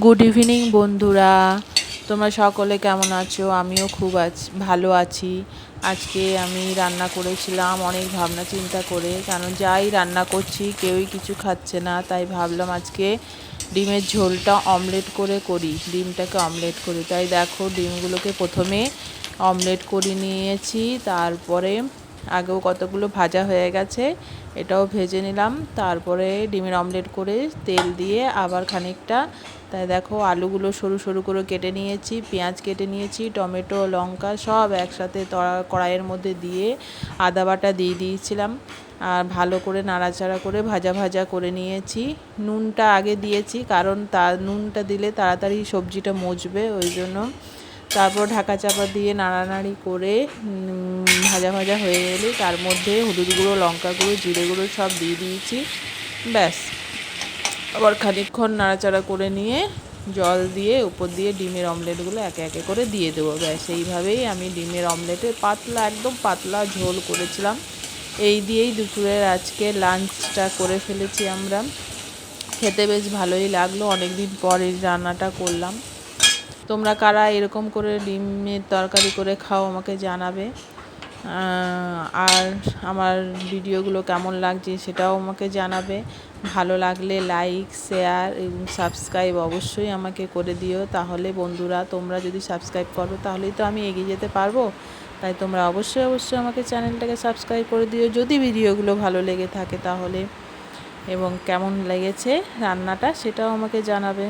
Good evening বন্ধুরা। তোমরা সকলে কেমন আছো? আমিও খুব আছি, ভালো আছি। আজকে আমি রান্না করেছিলাম, অনেক ভাবনা চিন্তা করে। কারণ যাই রান্না করছি, কেউই কিছু খাচ্ছে না। তাই ভাবলাম আজকে ডিমের ঝোলটা অমলেট করে করি। ডিমটাকে অমলেট করি। তাই দেখো, ডিমগুলোকে প্রথমে অমলেট করে নিয়েছি। তারপরে আগেও কতগুলো ভাজা হয়ে গেছে, এটাও ভেজে নিলাম। তারপরে ডিমের অমলেট করে তেল দিয়ে আবার খানিকটা, তাই দেখো আলুগুলো সরু সরু করে কেটে নিয়েছি, পেঁয়াজ কেটে নিয়েছি, টমেটো, লঙ্কা সব একসাথে কড়াইয়ের মধ্যে দিয়ে আদা বাটা দিয়ে দিয়েছিলাম। আর ভালো করে নাড়াচাড়া করে ভাজা ভাজা করে নিয়েছি। নুনটা আগে দিয়েছি, কারণ তা, নুনটা দিলে তাড়াতাড়ি সবজিটা মজবে, ওই জন্য তারপর ঢাকা চাপা দিয়ে নাড়ানাড়ি করে ভাজা ভাজা হয়ে গেলে তার মধ্যে হলুদ গুঁড়ো, লঙ্কা গুঁড়ো, জিরে গুঁড়ো সব দিয়ে দিয়েছি। ব্যাস। আবার খানিকক্ষণ নাড়াচাড়া করে নিয়ে জল দিয়ে উপর দিয়ে ডিমের অমলেটগুলো একে একে করে দিয়ে দেবো। ব্যাস, এইভাবেই আমি ডিমের অমলেটে পাতলা, একদম পাতলা ঝোল করেছিলাম। এই দিয়েই দুপুরের আজকে লাঞ্চটা করে ফেলেছি আমরা। খেতে বেশ ভালোই লাগল। অনেক দিন পর এই রান্নাটা করলাম। তোমরা কারা এরকম করে ডিমের তরকারি করে খাও আমাকে জানাবে। আর আমার ভিডিওগুলো কেমন লাগছে সেটাও আমাকে জানাবে। ভালো লাগলে লাইক, শেয়ার এবং সাবস্ক্রাইব অবশ্যই আমাকে করে দিও। তাহলে বন্ধুরা, তোমরা যদি সাবস্ক্রাইব করো তাহলেই তো আমি এগিয়ে যেতে পারব। তাই তোমরা অবশ্যই অবশ্যই আমাকে চ্যানেলটাকে সাবস্ক্রাইব করে দিও। যদি ভিডিওগুলো ভালো লেগে থাকে তাহলে এবং কেমন লেগেছে রান্নাটা সেটাও আমাকে জানাবে।